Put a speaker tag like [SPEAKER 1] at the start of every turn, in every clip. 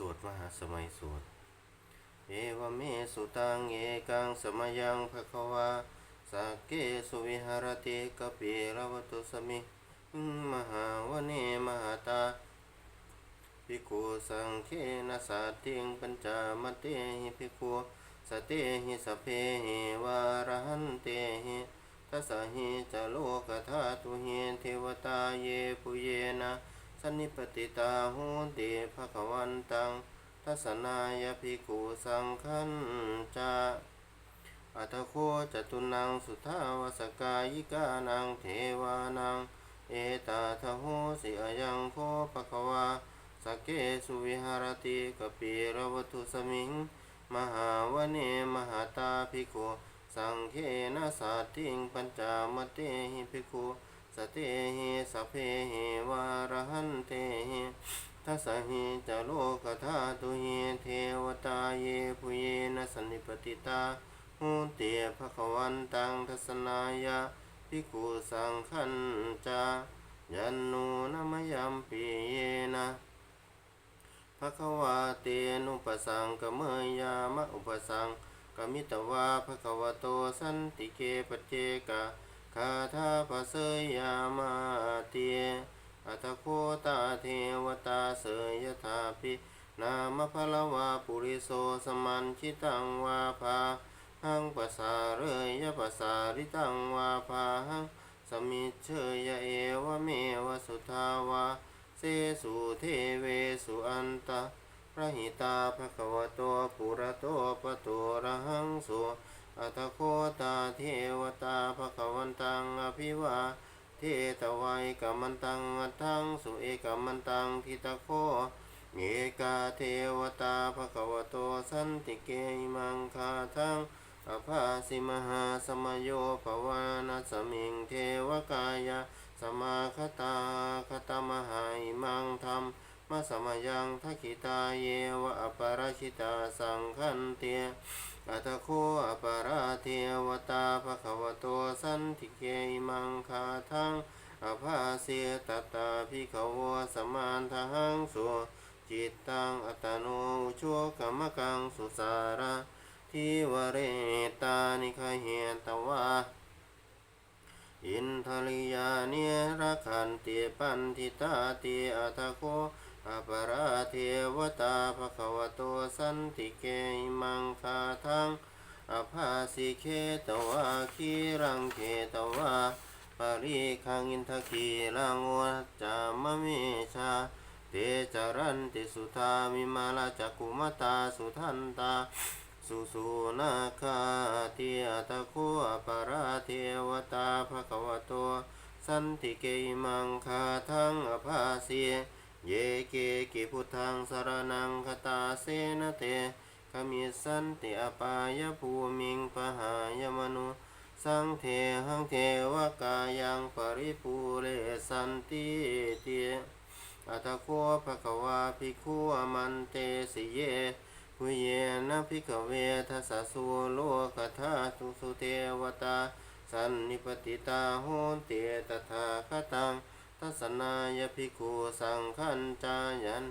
[SPEAKER 1] สวดมหาสมัยสวด เอวเมสุตังเอกังสมยังภควาสักเกสุวิหารติกปิรวตุสมิมหาวเนมหาตาภิกขุสังเคนะสัตติงปัญจมเตหิภิกขุสเตหิสเพหิวารหันเตหิทัสสะหิจโลกธาตุหิเทวตาเยปุเยนะ สันนิปติตาหุติภะคะวันตังทัสนายภิกขุสังขันจาอัตโคจตุนังสุทาวสกายิกานังเทวานัง เอตาทโหสิอยังโคภะคะวาสเกสุวิหารติกปิรวัตุสมิง มหาวเนมหาตาภิกขุสังเคนะสัตติงปัญจามเตหิภิกขุ สเตหิสัพเพหิวารหันเตหิทัสหิจโลกธาตุหิเทวตาเยปุเยนะสันนิปติตาหูเตียภะคะวันตังทัศนายะภิกุสังขันจายันนูนมยัมปีเยนะภะคะวาเตนุปสังกเมยามะอุปสังกมิตวาภะคะวะโตสันติเกปเจกะ คาถาปะเสยยามาเตียอัตโคตาเทวตาเสยยถาปินามพลวาปุริโสสมันชิตังวาภาหังปัสสาเรยยะปัสสาริตังวาภาหังสมิเชยยะเอวเมวสุทาวาเสสุเทเวสุอันตะพระหิตาภะคะวะโตปุระโตปะโตระหังสุ อัตโคตาเทวตาภะควันตังอภิวาเทตวัยกัมมันตังอัตถังสุเอกัมมันตังทิตโคเมกาเทวตาภะควโตสันติเกมังคาทังอภาสิมหาสมโยภวานัสมิงเทวกายะสมาคตาคตมหาอิมังธรรมมาสมยังทักขิตาเยวะอปราชิตาสังขันเตีย อัตโคอปาราเทวตาภะคะวะโตสันติเกอิมังคาทังอภาเสตตาภิกขวสมานทหังสุจิตตังอัตโนอุโชกรรมกังสุสาระทิวเรตานิคเหตวาอินทริยาเนรคันติปันทิตาติอัตโค อปาราเทวตาภะควโตสันติเกอิมังคาทังอภาสิเคตวาคีรังเคตวาปาริคังอินทคีรังวัจจามะเมชาเตจารันติสุธามิมาลาจักุมตาสุทันตาสุสุนาคาเทียตะโคอปาราเทวตาภะควโตสันติเกอิมังคาทังอภาเส เยเกกิพุทธังสารนังคตาเสนเตขมิสันติอปายภูมิงปหายมนุสังเทหังเทวกายังปริปูเรสันติเตอัตโคภะคะวาภิกขุมันเตสิเยพุเยนะพิกเวทัสสะสุโลกธาตุสุเทวตาสันนิปติตาโหนเตตถาคตัง ทัสนายภิกขุสังขันจายัน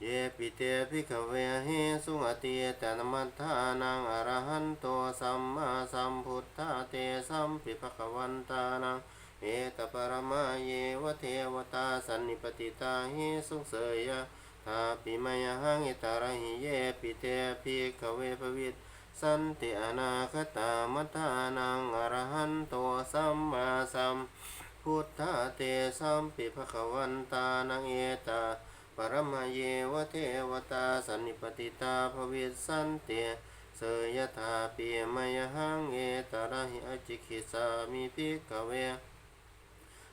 [SPEAKER 1] เยปิเตภิกเวเฮสุงอติตนมัทานังอรหันโตสัมมาสัมพุทธาเตสัมปิภควันตานังเอตปรมาเยวะเทวตาสันนิปติตาเฮสุเสยะทาปิมยหังอิตารหิเยปิเตภิกขเวภวิตสันติอนาคตามัทานังอรหันโตสัมมาสัมพุ พุทธาเตสัมปิภควันตานังเอตาปรมเยวเทวตาสันนิปติตาภวิสันเตเสยถาเปิมยหังเอตาระหิอจิคิสามิภิกขเว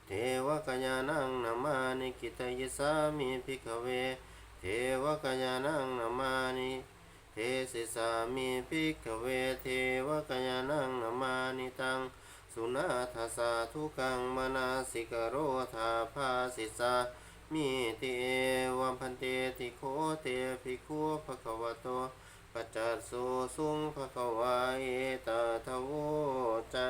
[SPEAKER 1] เทวกยานังนามานิกิตยิสามิภิกขเว เทวกยานังนามานิเทสิสามิภิกขเว เทวกยานังนามานิตัง สุนาทาสาทุกังมนาสิกโรธาภาสิสามิติเอวัมพันเตติโคเตภิกขุภะคะวะโตปัจจัสสุสุงภะคะวะเอตทะโวจะ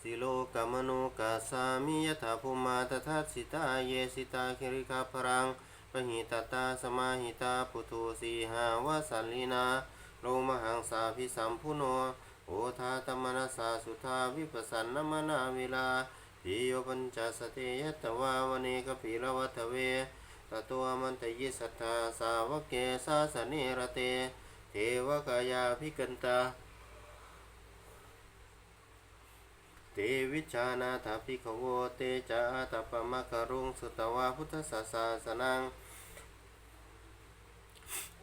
[SPEAKER 1] สิโลกามโนกาสามิยถาภูมาตถาสิตาเยสิตาคิริกาพรัง หิตตาสมาหิตาปุถุสีหาวาสัลลินาโลมหังสาพิสัมพุโนโอทาตมนัสสาสุทาวิปัสสันนมนาวิลาปิโยปัญจสเตยตวาวเนกปิรวัตเวตตัวมันตยิสัทธาสาวกเกสาสเนรเต เทวกายาภิกันตาเตวิชานาถาภิกขโวเตจาตปมะกรุงสุตวาพุทธศาสาสนัง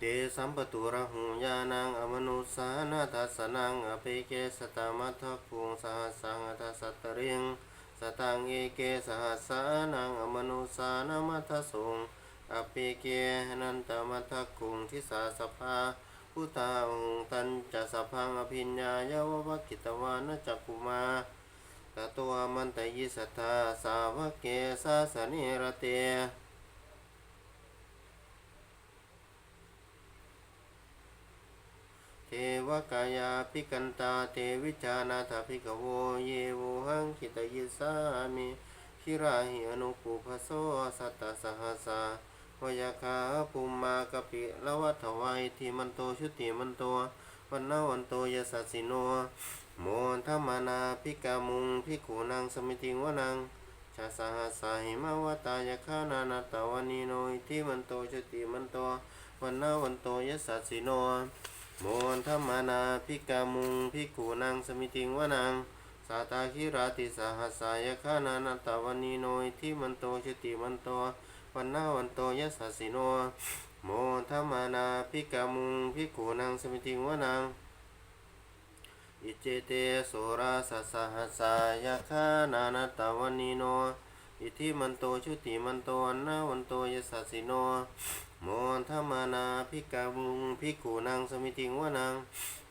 [SPEAKER 1] เตสัมปตุระหุญานังอมนุสานาทัสนังอเปเกสตามัทพุงสหัสสังอัสัตริงสตังเอเกสหัสสานังอมนุสานามัทสุงอเปเกนันตมัทคุงทิสาสภาพุทธางตันจะสพังอภิญญายาววกิตวานจักกุมาตตัวมันตยิสัทธาสาวกเกสาสนิรเต เทวกายาภิกันตาเทวิจานาถาภิกโวเยโวหังคิตยิสามิคิราหิอนุปุพโสสัตตสหัสสาวยาคาภูมากปิละวัฏวัยทีมันโตชุติมันโตวันนาวันโตยสัสสิโนโมนธรรมนาภิกามุงภิกขุนังสมิติงวนังชาสหัสสาหิมาวตายาคานานาตาวนีโนอิทิมันโตชุติมันโตวันนาวันโตยสัสสิโน โมนธรรมานาภิกามุงภิกขุนังสมิติงวนังสาตาคิราติสหัสายคานานาตวันีโนยทิมันโตชติมันโตวันนาวันโตยสสสิโนโมนธรรมานาภิกามุงภิกขุนังสมิติงวนังอิเจเตโสราสสหัสายคานานาตวันีโนอิทิมันโตชุติมันโตวันนาวันโตยสสสิโน มนธรรมานาภิกามุงภิกขุนังสมิติงวนัง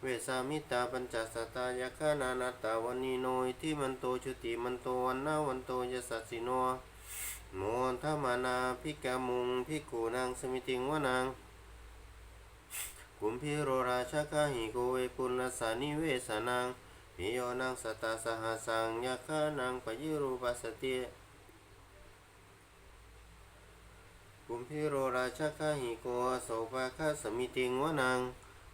[SPEAKER 1] เวสามิตาปัญจสตายาคานานาตาวันนีโนยที่มันโตชุติมันโตวันนาวันโตยสัสสิโนโมนธรรมานาภิกามุงภิกขุนังสมิติงวนังกุมพิโรราชาคาหิโกเวปุลสานิเวสานังพิโยนังสตาสหัสังยาคานังปยิรูปัสสติ กุมพิโรราชคาหิโกโสภาคาสมิติงวนัง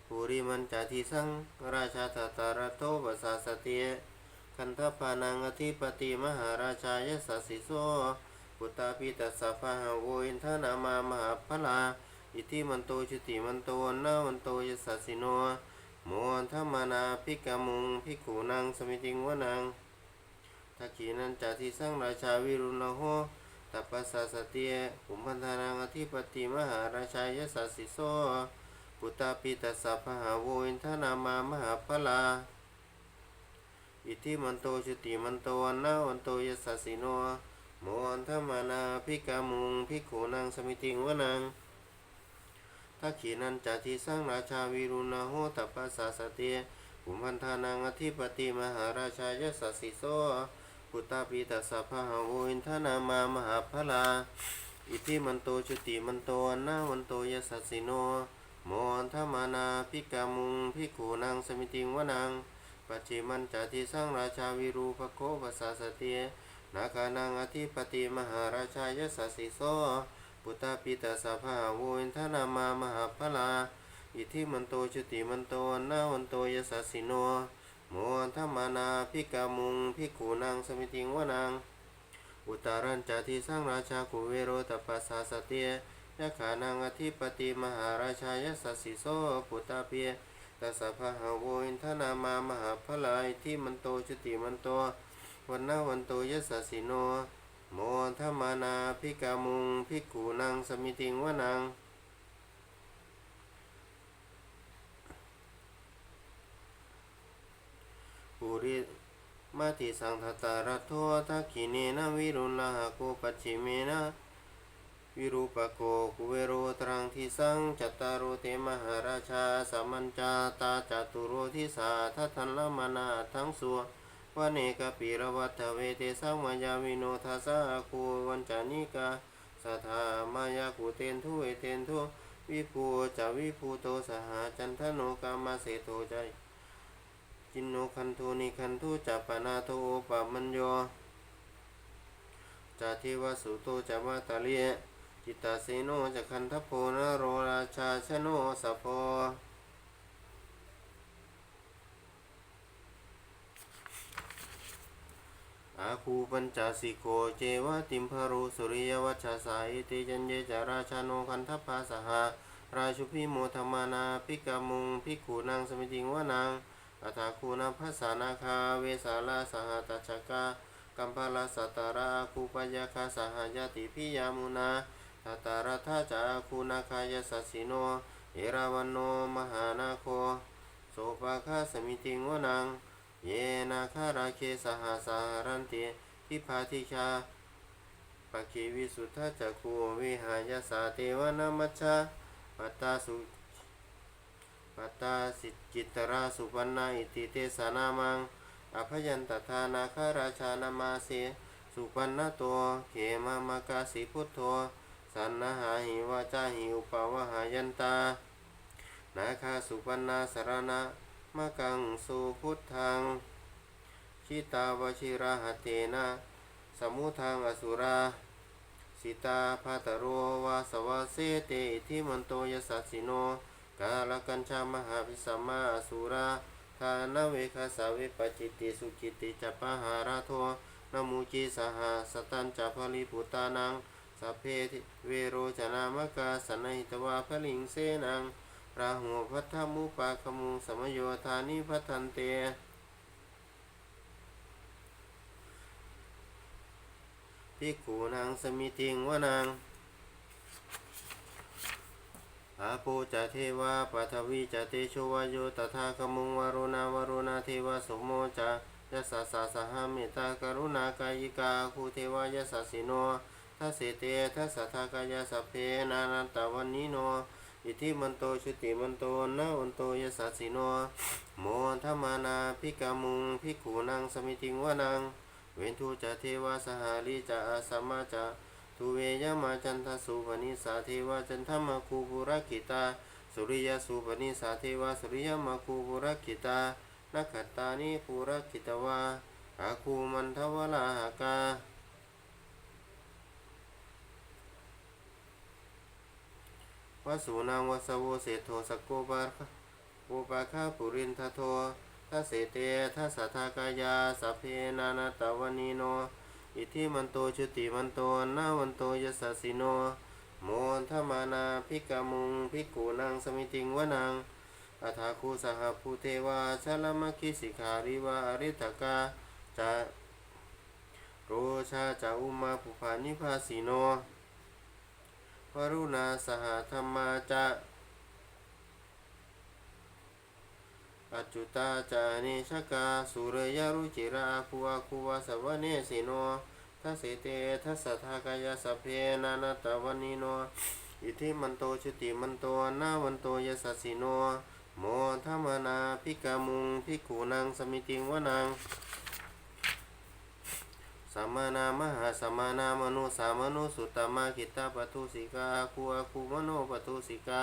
[SPEAKER 1] ปุริมันจาทิสังราชาตตารโตปสาสเตคันทปานังอธิปติมหาราชายสัสสิโสปุตตาปิตัสสะพะหโวอินทนามามหาพลาอิทิมันโตชุติมันโตนาวันโตยสัสสิโนโมนธรรมนาภิกามุงภิกขุนังสมิติงวนังทักขีนันจาทิสังราชาวิรุณโห ตัปปะสาสเตียอุมพันธานังอธิปติมหาราชายสัสสิโสปุตตาปิตัสสะพหาโวอินทนามามหาพลาอิทิมันโตชุติมันโตวันนาวันโตยสัสสิโนโมอันธมานาภิกามุงภิกขุนังสมิติงวนังทักขีนันจาทิสังราชาวิรุณาโหตัปปะสาสเตียอุมพันธานังอธิปติมหาราชายสัสสิโส พุทธาปีตัสสะพะหะโวอินทนามามหาพลา อิทิมันโตชุติมันโตอันนาวันโตยสัสสิโนโมนธมานาภิกามุงภิกขุนังสมิติงวนังปัจิมันจาทิสังราชาวิรูปโคปัสสาสเตียนาคานังอธิปติมหาราชายสัสสิโสพุทธาปีตัสสะพะโวอินทนามามหาพลา อิทิมันโตชุติมันโตนาวันโตยสัสสิโน โมธรรมนาภิกามุงภิกขุนังสมิติงวนังอุตารัญจาทิสังราชากุเวโรตปัสสาสเตียยะขานังอธิปติมหาราชายสัสสิโสปุตตาเปียตัสสะพะหะโวอินทนามามหาพลายที่มันโตชุติมันโตวันนาวันโตยสัสสิโนโมธรรมนาภิกามุงภิกขุนังสมิติงวนัง ปุริมาติสังทตารโททักขิเนนะวิรุณหะโกปัจฉิเมนะวิรูปโกกุเวโรตรังทิสังจัตตารโรเตมหาราชาสัมมัญจาตาจตุโรทิสาทัทันละมนาทั้งสัววเนกปีรวัตเวเตสัมมายาวิโนทัสสะคูวันจานิกาสัทธามายากุเตนทุเอเตนทุวิภูจวิภูโตสหจันทโนกามาเสโตใจ จินโนคันโทนิคันทุจัปนาโทโอปะมัญโยจาเทวสุโตจะมาตาเลียจิตตาเสโนจะคันทโพนโรราชาชโนสัพโพอาคูปัญจสิโกเจวะติมพารุสุริยวัชชาสายติจันเยจาราชาโนคันทภาสหาราชุพิโมธมานาพิกามุงพิกขูนางสมิจิงวะนาง อัฐาคูนาภาษานาคาเวสาลาสหตัชกากัมพลาสัตาราคูปยาคาสหายติพิยามุนาทัตตารัทธาจาคูนาคายสัสิโน เอราวันโนมหานาโคโสปาคาสมิติงวนางเยนาคาราเคสหาสารันติทิพาทิชาปะคีวิสุทธจักคูวิหายสาเทวนามัชชาปัตตาสุ ปัตตาสิจิตราสุปันนาอิติเตสานามังอภยันตทานาคาราชานามาเสสุปันนาตัวเขมามากาสิพุทโธสันนหาหิวาจาหิอุปาวหายันตา นาคาสุปันนาสารณะมะกังสุพุทธังชิตาวชิระหเตนะสมุทังอสุรา สิตาภาตโรวาสวาเสเตอิทิมันโตยสัสสิโน กาลกัญชามหาภิสัมมาสุราทานเวคาสาวิปจิติสุจิติจัปหาราโทนมูจิสหาสตันจัพลิปุตานังสัพเพเวโรจนามกาสนหิตวาพลิงเสนังราหูพัทธมุปาคมุงสมโยธานิพัทันเตพิกขูนางสมิติงวานาง อาโปจะเทวาปัทวีจะเตโชวายโยตถาคมุงวารุณาวารุณาเทวสมโมจะยสสสสสหามิตากรุณากายิกาคูเทวายสสสิโนทัสเสเตทัสสะทากายสัพเพนานันตวันนิโนอิทิมันโตชุติมันโตนาวันโตยสัสสิโนโมทมานาพิกามุงพิกขูนางสมิติงวานัง เวนทูจะเทวาสหาลิจะอาสัมมาจะ ทุเวยมาจันทสุปนิสาเทวาจันทมาคูปุรกิตา สุริยสุปนิสาเทวาสุริยมาคูปุรกิตานักขตานิปุรกิตวาอาคูมันทวลาหากาวสูนางวสโวเศโทสกโกบาคะโกปาคาปุรินทโททัสเสเตทัสสะทากายาสัพเพนานาตาวนีโน อิทิมันโตชุติมันโตนาวันโตยสสสิโนโมทมานาพิกามุงพิกขูนางสมิติงวนังอัฐาคูสหภูเทวาชลมคิสิขาริวาอริตกาจะโรชาจะอุมาปุภานิพาสีโนวรุณาสหธรรมาจะ ปัจจุตาจานิชกาสุรยรุจิราคูอาคูวาสวเนสิโนทัสเตทัสทากายสเพนานาตวันิโน อิทิมันโตชุติมันโตนาวันโตยสัสสิโน โมทมนาพิกามุงพิกูนางสมิติงวนังสัมมานามหาสัมมานามนุสามนุสุตตมาคิตาปทุสิกาคูอาคูมโนปทุสิกา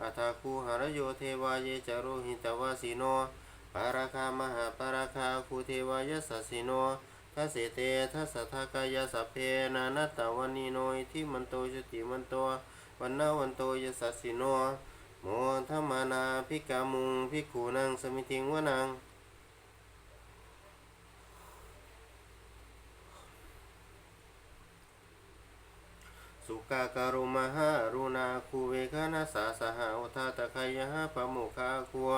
[SPEAKER 1] อัฏฐาคูหารโยเทวายจารุหิตวาสีโนปาราคามหาปาราคาคูเทวายสัสสิโนทัสเสเตทัสสทากายสัพเพนานัตตวันีโนอิทิมันโตจุติมันโตวันนาวันโตยสัสสิโนโมทมานาพิกามุงพิกขูนางสมิติงวนัง กาการุมหารุณาคูเวคานาสาสหาอุทาตะคายะปะโมคาคัว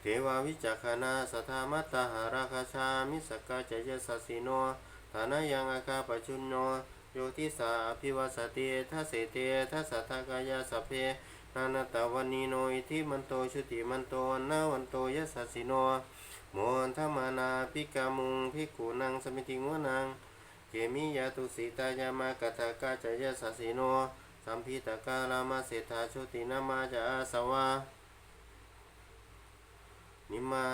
[SPEAKER 1] เทวาวิจักขณาสทามัตตาหาราคาชามิสกาจยสัสสิโนฐานายังอาคาปจุนโนโยทิสาอภิวสติทัสเสเตทัสทากายาสเพนานาตวันีโนอิทิมันโตชุติมันโตนาวันโตยสัสสิโนโมนทมานาพิกามุงพิกขุนังสมิติงวนัง เกมิยาตุสีตายามากตากาจยสัสสิโน สัมพิตกาลามาเศรษฐาชุตินามาจาอาสวานิมา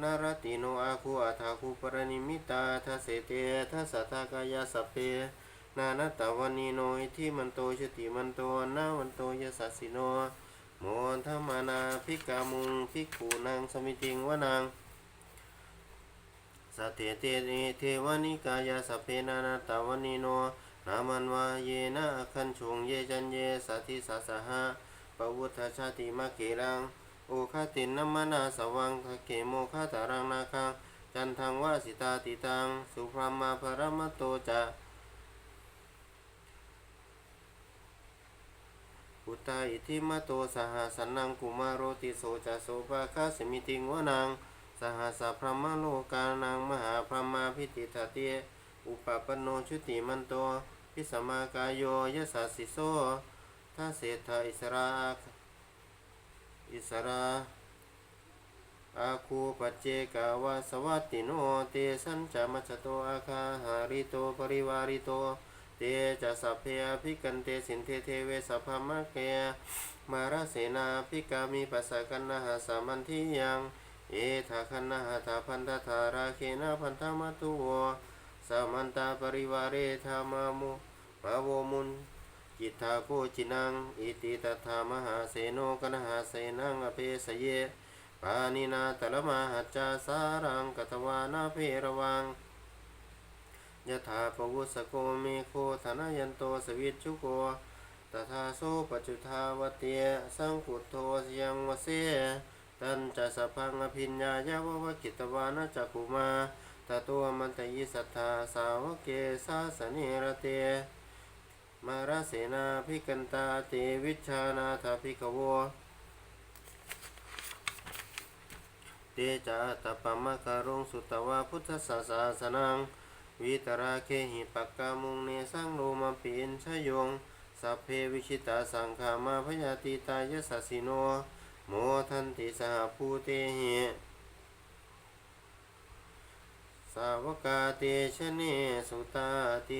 [SPEAKER 1] นารติโนอาคูอาทาคูปรนิมิตาทัสเสเตทัสทากายาสัพเพนานาตาวันีโนอิทิมันโตชติมันโตนาวันโตยสัสสิโนโมโมทมานาภิกขามุงภิกขุนางสมิติงวนัง เตเตนิเทวนิกายาสพเพนานาตาวนิโนนามันวาเยนะคันชงเยจันเยสัทิสัสหะปวุฒชาติมะเกรังโอคาตินนัมมนาสวังทะเกโมคาตารังนาคังจันทังวาสิตาติตังสุพรมาภรมโตจะอุตตาอิทิมโตสหสันนังกุมารโรติโสจะโสภาคาสมิติงวนัง หัสะพระมโลกานังมหาพระมาพิติทเตอุปปปนโนชุติมันโตพิสมากายโยยสสสิโสทัเศรษฐาอิสราอิสราอาคูปัจเจกาวาสวัตติโนเตสัญจมัจโตอาคาหาริโตปริวาริโตเตจะสัพเพอภิกันเตสินเทเทเวสัพพมะเกมาราเสนาภิกามีปัสสะกันนะหาสามันทิยัง เอทาคันนาหาตาพันธาธาราเคนะพันธมัตุโวสามันตาปริวาเรธามามุมาโวมุนจิตาโคจินังอิติตถามหาเสโนกนหาเสนังอเพสเยปานินาตละมาหัจจาสารังกตวานาเพระวังยะถาปวุสโกเมโคธนยันโตสวิจจุโกตถาโสปจุทาวเตียสังกุโทสยังวเส ตันจะสะพังอภิญญายาววกิตวานะจักุมาตาตัวมันตยิสัทธาสาวกเกสาสนิระเตมาราเสนาภิกันตาเตวิชานาถาภิกโวเตจะตปมะการุงสุตวาพุทธศาสาสนัง วิตราเคหิปักกามุงเนสังโลมาปินชยงสัพเพวิชิตาสังขามาพยาติตายสัสสิโน โมทันติสหภูเตหิสาวกาเตชะเนสุตาเต